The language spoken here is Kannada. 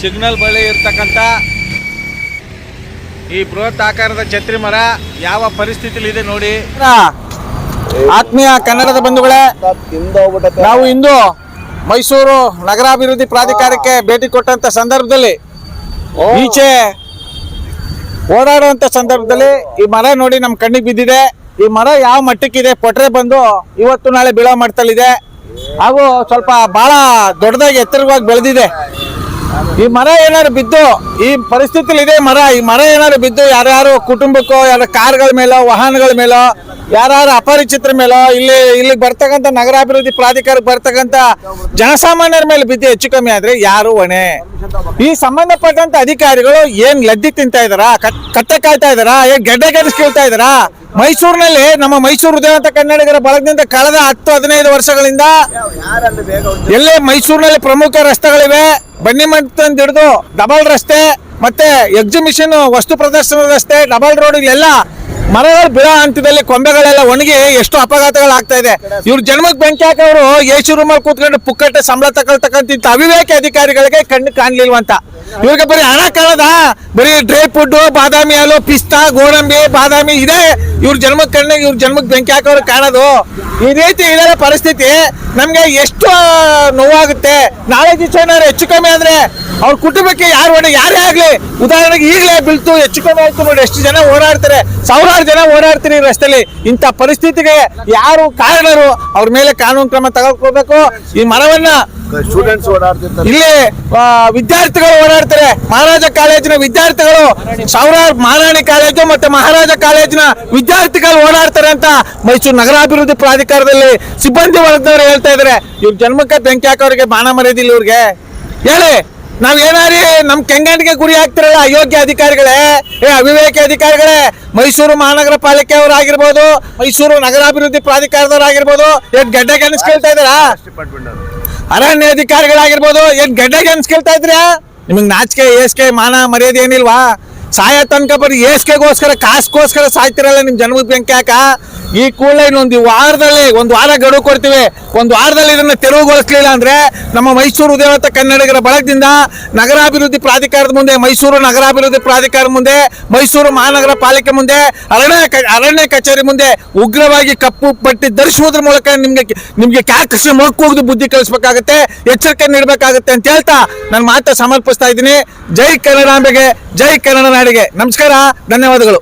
ಸಿಗ್ನಲ್ ಬಳಿ ಇರ್ತಕ್ಕಂಥ ಈ ಬೃಹತ್ ಆಕಾರದ ಛತ್ರಿ ಮರ ಯಾವ ಪರಿಸ್ಥಿತಿಲಿ ಇದೆ ನೋಡಿ. ಆತ್ಮೀಯ ಕನ್ನಡದ ಬಂಧುಗಳೇ, ನಾವು ಇಂದು ಮೈಸೂರು ನಗರಾಭಿವೃದ್ಧಿ ಪ್ರಾಧಿಕಾರಕ್ಕೆ ಭೇಟಿ ಕೊಟ್ಟಂತ ಸಂದರ್ಭದಲ್ಲಿ, ಈಚೆ ಓಡಾಡುವಂತ ಸಂದರ್ಭದಲ್ಲಿ ಈ ಮರ ನೋಡಿ ನಮ್ಮ ಕಣ್ಣಿಗೆ ಬಿದ್ದಿದೆ. ಈ ಮರ ಯಾವ ಮಟ್ಟಕ್ಕಿದೆ? ಪೊಟ್ರೆ ಬಂದು ಇವತ್ತು ನಾಳೆ ಬೀಳೋ ಮಟ್ಟದಲ್ಲಿದೆ ಹಾಗೂ ಸ್ವಲ್ಪ ಬಹಳ ದೊಡ್ಡದಾಗಿ ಎತ್ತರವಾಗಿ ಬೆಳೆದಿದೆ. ಈ ಮರ ಏನಾದ್ರು ಬಿದ್ದು, ಈ ಪರಿಸ್ಥಿತಿಲಿ ಇದೆ ಮರ, ಈ ಮರ ಏನಾದ್ರು ಬಿದ್ದು, ಯಾರ್ಯಾರು ಕುಟುಂಬಕ್ಕೋ, ಯಾರ ಕಾರ್ಗಳ ಮೇಲೋ, ವಾಹನಗಳ ಮೇಲೋ ಯಾರು ಅಪರಿಚಿತರ ಮೇಲೋ, ಇಲ್ಲಿ ಇಲ್ಲಿಗೆ ಬರ್ತಕ್ಕಂಥ ನಗರಾಭಿವೃದ್ಧಿ ಪ್ರಾಧಿಕಾರಕ್ಕೆ ಬರ್ತಕ್ಕಂಥ ಜನಸಾಮಾನ್ಯರ ಮೇಲೆ ಬಿದ್ದು ಹೆಚ್ಚು ಕಮ್ಮಿ ಆದ್ರೆ ಯಾರು ಹೊಣೆ? ಈ ಸಂಬಂಧಪಟ್ಟಂತ ಅಧಿಕಾರಿಗಳು ಏನು ಲದ್ದಿ ತಿಂತಾ ಇದ್ದಾರಾ? ಕತ್ತೆ ಕಾಯ್ತಾ ಇದ್ದಾರಾ? ಏನ್ ಗೆಡ್ಡೆ ಗೆಡಿಸ್ಕೊಳ್ತಾ ಇದ್ದಾರಾ? ಮೈಸೂರಿನಲ್ಲಿ ನಮ್ಮ ಮೈಸೂರು ಉದಯವಂತ ಕನ್ನಡಿಗರ ಬಳಗದಿಂದ ಕಳೆದ ಹತ್ತು, ಹದಿನೈದು ವರ್ಷಗಳಿಂದ ಎಲ್ಲೇ ಮೈಸೂರಿನಲ್ಲಿ ಪ್ರಮುಖ ರಸ್ತೆಗಳಿವೆ. ಬನ್ನಿ ಅಂತ ಹಿಡಿದು ಡಬಲ್ ರಸ್ತೆ ಮತ್ತೆ ಎಕ್ಸಿಬಿಷನ್ ವಸ್ತು ಪ್ರದರ್ಶನ ರಸ್ತೆ ಡಬಲ್ ರೋಡ್ ಎಲ್ಲ ಮರಗಳು ಬಿಡ ಹಂತದಲ್ಲಿ ಕೊಂಬೆಗಳೆಲ್ಲ ಒಣಗಿ ಎಷ್ಟು ಅಪಘಾತಗಳು ಆಗ್ತಾ ಇದೆ. ಇವ್ರ ಜನ್ಮಕ್ಕೆ ಬೆಂಕಿ ಹಾಕೋರು ಎಸಿ ರೂಮಲ್ಲಿ ಕೂತ್ಕೊಂಡು ಪುಕ್ಕಟ್ಟೆ ಸಂಬಳ ತಗೊಳ್ತಕ್ಕಂತ ಅವಿವೇಕ ಅಧಿಕಾರಿಗಳಿಗೆ ಕಣ್ಣು ಕಾಣ್ಲಿಲ್ವಂತ. ಇವ್ರಿಗೆ ಬರೀ ಹಣ ಕಾಣದ? ಬರೀ ಡ್ರೈ ಫುಡ್ ಬಾದಾಮಿ ಹಾಲು, ಪಿಸ್ತಾ, ಗೋಡಂಬಿ, ಬಾದಾಮಿ ಇದೆ. ಇವ್ರ ಜನ್ಮಕ್ಕೆ ಕಣ್ಣಿಗೆ, ಇವ್ರ ಜನ್ಮಕ್ಕೆ ಬೆಂಕಿ ಹಾಕೋರು ಕಾಣೋದು. ಈ ರೀತಿ ಇರೋ ಪರಿಸ್ಥಿತಿ ನಮ್ಗೆ ಎಷ್ಟು ನೋವಾಗುತ್ತೆ. ನಾಳೆ ದಿವಸ ಏನಾದ್ರು ಹೆಚ್ಚು ಕಮ್ಮಿ ಆದ್ರೆ ಅವ್ರ ಕುಟುಂಬಕ್ಕೆ ಯಾರು ಹೊಣೆ ಯಾರೇ ಆಗ್ಲಿ, ಉದಾಹರಣೆಗೆ ಈಗಲೇ ಬೀಳ್ತು, ಹೆಚ್ಚು ಕಮ್ಮಿ ಆಯ್ತು ನೋಡಿ, ಎಷ್ಟು ಜನ ಓಡಾಡ್ತಾರೆ. ಸಾವಿರಾರು ಜನ ಓಡಾಡ್ತೀನಿ ರಸ್ತೆಯಲ್ಲಿ ಇಂಥ ಪರಿಸ್ಥಿತಿಗೆ ಯಾರು ಕಾರಣರು? ಅವ್ರ ಮೇಲೆ ಕಾನೂನು ಕ್ರಮ ತಗೋಬೇಕು ಈ ಮರವನ್ನ ಸ್ಟೂಡೆಂಟ್ಸ್ ಓಡಾಡ್ತಿರ್ತಾರೆ. ಇಲ್ಲಿ ವಿದ್ಯಾರ್ಥಿಗಳು ಓಡಾಡ್ತಾರೆ. ಮಹಾರಾಜ ಕಾಲೇಜಿನ ವಿದ್ಯಾರ್ಥಿಗಳು ಸಾವಿರಾರು ಮಹಾರಾಣಿ ಕಾಲೇಜು ಮತ್ತೆ ಮಹಾರಾಜ ಕಾಲೇಜಿನ ವಿದ್ಯಾರ್ಥಿಗಳು ಓಡಾಡ್ತಾರೆ ಅಂತ ಮೈಸೂರು ನಗರಾಭಿವೃದ್ಧಿ ಪ್ರಾಧಿಕಾರದಲ್ಲಿ ಸಿಬ್ಬಂದಿ ವರ್ಗದವರು ಹೇಳ್ತಾ ಇದಾರೆ ಇವ್ರ ಜನ್ಮಕ್ಕೆ ಬೆಂಕಿ ಹಾಕೋರಿಗೆ ಬಾಣ ಮರೆಯದಿಲ್ಲ ಇವ್ರಿಗೆ. ಹೇಳಿ. ನಾವ್ ಏನಾರಿ ನಮ್ ಕೆಂಗಣ್ಣಿಗೆ ಗುರಿ ಆಗ್ತಿರಲ್ಲ ಅಯೋಗ್ಯ ಅಧಿಕಾರಿಗಳೇ, ಏ ಅವಿವೇಕಿ ಅಧಿಕಾರಿಗಳೇ, ಮೈಸೂರು ಮಹಾನಗರ ಪಾಲಿಕೆ ಅವರಾಗಿರ್ಬೋದು, ಮೈಸೂರು ನಗರಾಭಿವೃದ್ಧಿ ಪ್ರಾಧಿಕಾರದವರಾಗಿರ್ಬೋದು, ಏನ್ ಗಡ್ಡೆ ಕೇಳ್ತಾ ಇದ್ದೀರಾ? ಅರಣ್ಯ ಅಧಿಕಾರಿಗಳಾಗಿರ್ಬೋದು, ಏನ್ ಗಡ್ಡೆಗೆ ಅನ್ಸ್ಕೊಳ್ತಾ ಇದ್ರಾ ನಿಮಗ್ ನಾಚಿಕೆ, ಏಸ್ಕೆ, ಮಾನ, ಮರ್ಯಾದೆ ಏನಿಲ್ವಾ? ಸಾಯ ತನಕ ಬರೀ ಏಸ್ಕೆಗೋಸ್ಕರ, ಕಾಸ್ಗೋಸ್ಕರ ಸಾಯ್ತಿರಲ್ಲ ನಿಮ್ ಜನ್ಮದ ಬೆಂಕಿ ಹಾಕ? ಈ ಕೂಡಲೇ ಇನ್ನೊಂದು ವಾರದಲ್ಲಿ, ಒಂದು ವಾರ ಗಡುವು ಕೊಡ್ತೀವಿ. ಒಂದು ವಾರದಲ್ಲಿ ಇದನ್ನ ತೆರವುಗೊಳಿಸಲಿಲ್ಲ ಅಂದ್ರೆ ನಮ್ಮ ಮೈಸೂರು ದೇವತ ಕನ್ನಡಿಗರ ಬಳಗದಿಂದ ನಗರಾಭಿವೃದ್ಧಿ ಪ್ರಾಧಿಕಾರದ ಮುಂದೆ, ಮೈಸೂರು ನಗರಾಭಿವೃದ್ಧಿ ಪ್ರಾಧಿಕಾರದ ಮುಂದೆ, ಮೈಸೂರು ಮಹಾನಗರ ಪಾಲಿಕೆ ಮುಂದೆ, ಅರಣ್ಯ ಅರಣ್ಯ ಕಚೇರಿ ಮುಂದೆ ಉಗ್ರವಾಗಿ ಕಪ್ಪು ಪಟ್ಟಿ ಧರಿಸುವುದ್ರ ಮೂಲಕ ನಿಮಗೆ ನಿಮಗೆ ಕ್ಯಾಕೃಷ್ಣ ಮೊಳಕು ಹೋಗ್ದು ಬುದ್ಧಿ ಕಲಿಸ್ಬೇಕಾಗತ್ತೆ, ಎಚ್ಚರಿಕೆ ನೀಡಬೇಕಾಗತ್ತೆ ಅಂತ ಹೇಳ್ತಾ ನನ್ನ ಮಾತ ಸಮರ್ಪಿಸ್ತಾ ಇದ್ದೀನಿ. ಜೈ ಕನ್ನಡಾಂಬೆಗೆ ಜೈ ಕನ್ನಡ ನಾಡಿಗೆ. ನಮಸ್ಕಾರ, ಧನ್ಯವಾದಗಳು.